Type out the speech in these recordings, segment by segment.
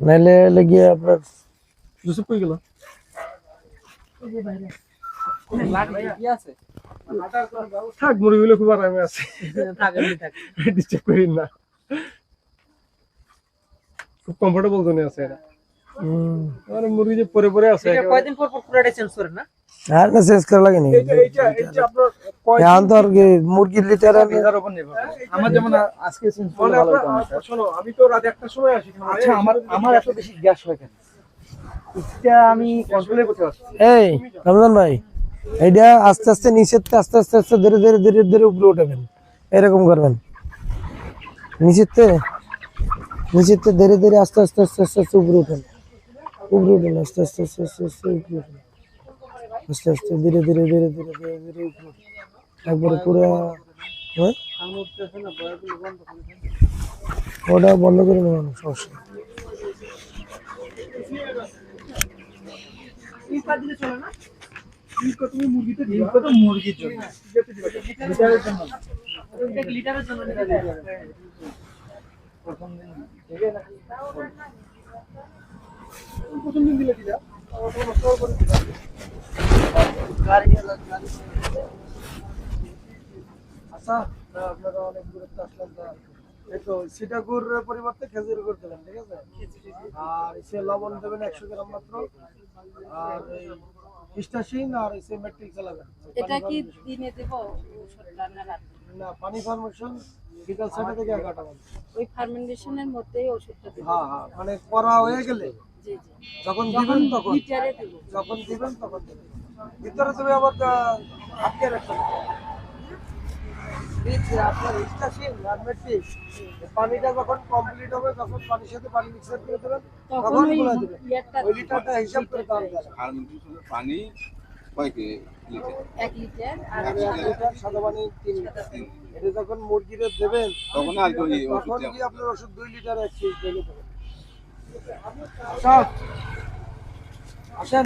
নাইলে হলে গিয়ে আপনার জুসুপ কই গেল থাক মুরগিগুলো খুব আরামে আছে ডিস্টার্ব করিন না খুব কমফোর্টেবল জোনে আছে এরা হুম, মানে মুরগি যে পরে পরে আছে কয়দিন পর পর পুরাটা চেঞ্জ করেন না? আর না শেষ করা লাগে নি। এখন তো আর কি মুরগির লিটার। আমার যেমন আজকে চেঞ্জ মানে করলে ভালো হতো আচ্ছা, শোনো আমি তো রাত একটার সময় আসি আচ্ছা আমার আমার এত বেশি গ্যাস হয় কেন? এটা আমি কন্ট্রোলে করতে পারছি এই রমজান ভাই এইটা আস্তে আস্তে আস্তে আস্তে আস্তে ধীরে ধীরে ধীরে ধীরে উপরে উঠাবেন। এরকম করবেন। নিচের থেকে ধীরে ধীরে আস্তে আস্তে আস্তে আস্তে আস্তে উপরে উঠেন উপরে উঠেন আস্তে আস্তে আস্তে আস্তে আস্তে উপরে উঠেন আস্তে আস্তে, ধীরে ধীরে ধীরে ধীরে ধীরে ধীরে উপরে একবারে পুরো হ্যাঁ? ওটা বন্ধ করে নেবেন সমস্যা মুরগির জন্য। লিটারের জন্য। প্রথম দিন থেকে না। প্রথম দিন দিলে দিলা আচ্ছা আপনারা অনেক দূরত্ব আসলেন তা এই তো পরিবর্তে খেজুর গুড় দেবেন ঠিক আছে আর এসে লবণ দেবেন একশো গ্রাম মাত্র আর এই মেট্রিক চালাবেন এটা কি দিনে দেব না পানি ফরমেশন বিকাল ছয়টা থেকে এগারোটা ওই ফার্মেন্টেশনের মধ্যেই ওষুধটা হ্যাঁ হ্যাঁ মানে করা হয়ে গেলে যখন দিবেন তখন। যখন দিবেন তখন ভিতরে তুমি আবার আটকে রাখতে আপনার ইস্টাসিন আর মেট্রিক পানিটা যখন কমপ্লিট হবে তখন পানির সাথে পানি মিক্সার করে দেবেন। তখনগুলা দিবেন। ওই লিটারটা হিসাব করে দাম দেবেন। পানি কয় লিটার? এক আর সাদা পানি তিন লিটার। এটা যখন মুরগিদের দেবেন তখন আর কি তখন কি আপনার ওষুধ দুই লিটার এক দিলে দেবেন আচ্ছা আসেন।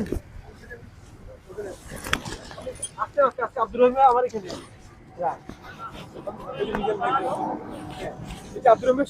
আস্তে আস্তে আস্তে আব্দুর রহিম আমার এখানে। আব্দুর রহিমের